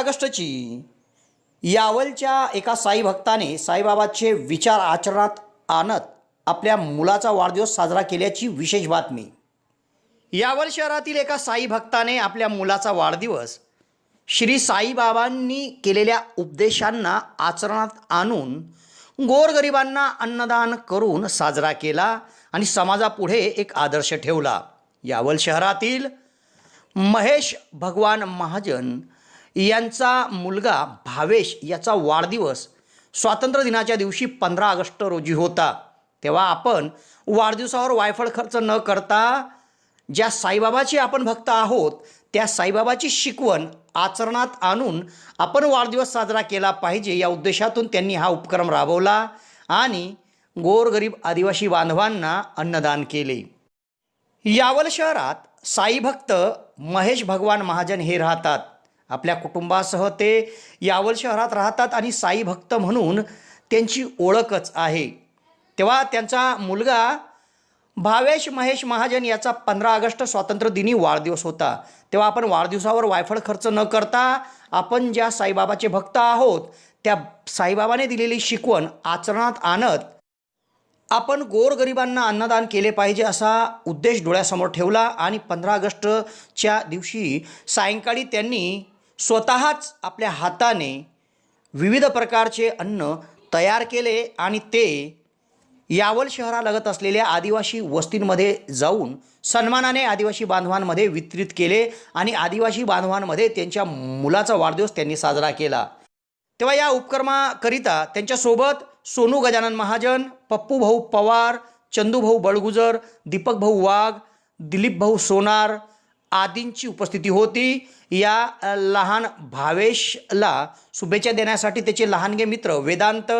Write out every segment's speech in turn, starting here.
ऑगस्टची यावलच्या एका साई भक्ताने साईबाबाचे विचार आचरणात आणत आपल्या मुलाचा वाढदिवस साजरा केल्याची विशेष बातमी यावल शहरातील एका साई भक्ताने आपल्या मुलाचा वाढदिवस श्री साईबाबांनी केलेल्या उपदेशांना आचरणात आणून गोरगरिबांना अन्नदान करून साजरा केला आणि समाजापुढे एक आदर्श ठेवला यावल शहरातील महेश भगवान महाजन यांचा मुलगा भावेश याचा वाढदिवस स्वातंत्र्य दिनाच्या दिवशी पंधरा ऑगस्ट रोजी होता तेव्हा आपण वाढदिवसावर वायफळ खर्च न करता ज्या साईबाबाचे आपण भक्त आहोत त्या साईबाबाची शिकवण आचरणात आणून आपण वाढदिवस साजरा केला पाहिजे या उद्देशातून त्यांनी हा उपक्रम राबवला आणि गोरगरीब आदिवासी बांधवांना अन्नदान केले यावल शहरात साईभक्त महेश भगवान महाजन हे राहतात आपल्या कुटुंबासह ते यावल शहरात राहतात आणि साई भक्त म्हणून त्यांची ओळखच आहे तेव्हा त्यांचा मुलगा भावेश महेश महाजन याचा पंधरा ऑगस्ट स्वातंत्र्यदिनी वाढदिवस होता तेव्हा आपण वाढदिवसावर वायफळ खर्च न करता आपण ज्या साईबाबाचे भक्त आहोत त्या साईबाबाने दिलेली शिकवण आचरणात आणत आपण गोरगरिबांना अन्नदान केले पाहिजे असा उद्देश डोळ्यासमोर ठेवला आणि पंधरा ऑगस्टच्या दिवशी सायंकाळी त्यांनी स्वतःच आपल्या हाताने विविध प्रकारचे अन्न तयार केले आणि ते यावल शहरालगत असलेल्या आदिवासी वस्तींमध्ये जाऊन सन्मानाने आदिवासी बांधवांमध्ये वितरित केले आणि आदिवासी बांधवांमध्ये त्यांच्या मुलाचा वाढदिवस त्यांनी साजरा केला तेव्हा या उपक्रमाकरिता त्यांच्यासोबत सोनू गजानन महाजन पप्पू भाऊ पवार चंदूभाऊ बळगुजर दीपक भाऊ वाघ दिलीप भाऊ सोनार आदींची उपस्थिती होती या लहान भावेशला शुभेच्छा देण्यासाठी त्याचे लहानगे मित्र वेदांत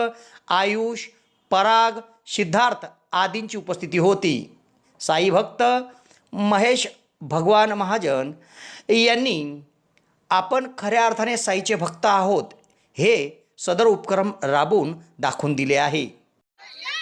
आयुष पराग सिद्धार्थ आदींची उपस्थिती होती साई भक्त महेश भगवान महाजन यांनी आपण खऱ्या अर्थाने साईचे भक्त आहोत हे सदर उपक्रम राबून दाखवून दिले आहे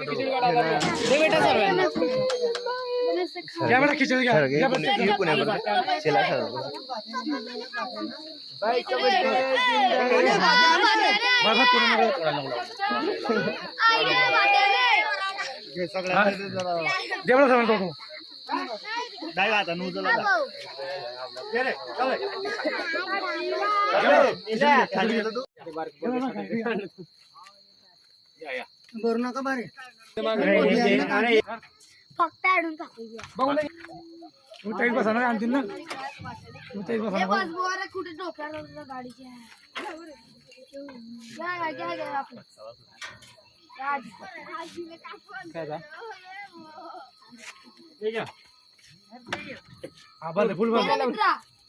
बेटा क्या बेटा खींच क्या ये कोने पर चला था भाई हाँ। तो बाबा तू ना थोड़ा ना आई बाटे रे सगळा देवळा सर तो डायवा आता नू चला रे रे चल खाली या या करू नका बारे फक्त आणून बघू तू तेच बसणार आणतील ना तू तेच बसणार कुठे डोक्याला गाडीची आभार फुल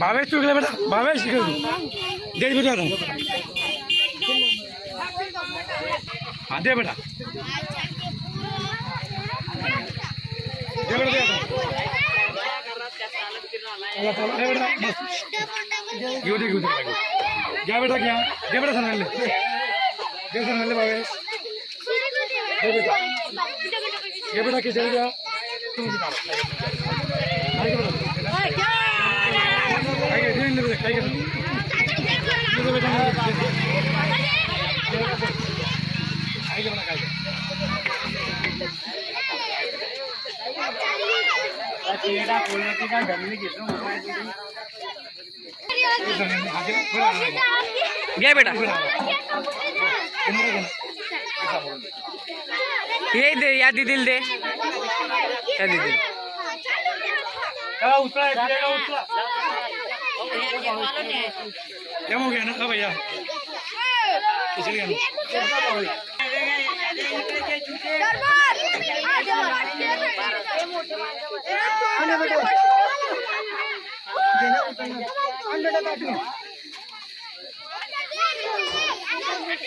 भावेश तू बेटा भावेश दे बेटा दे बेटा दे बेटा दे बेटा देख बेटा क्या दे बेटा सर ले दे ले भावेश दे बेटा बेटा तुम गया बेटा ये दे या दिल दे या दिल उतरा उतरा કેમ ગયા નખા ભૈયા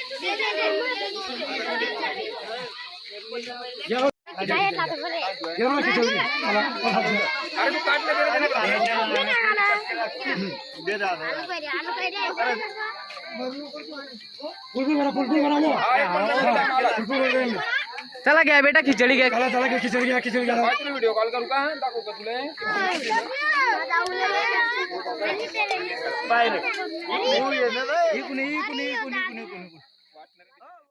ખીચડી એનું જાઓ जाए ना तो बोले ये ना किचन अरे तू काट ले दे देना दे ना वाला दे दे आलू पे दे आलू पे दे फुलफुल भरा फुलफुल भरा लो फुलफुल भरा चला गया बेटा खिचड़ी गया चला चला गया खिचड़ी गया खिचड़ी गया आज वीडियो कॉल करूं कहां ताको कतले बाय रे ये कुने ये कुने ये कुने कुने कुने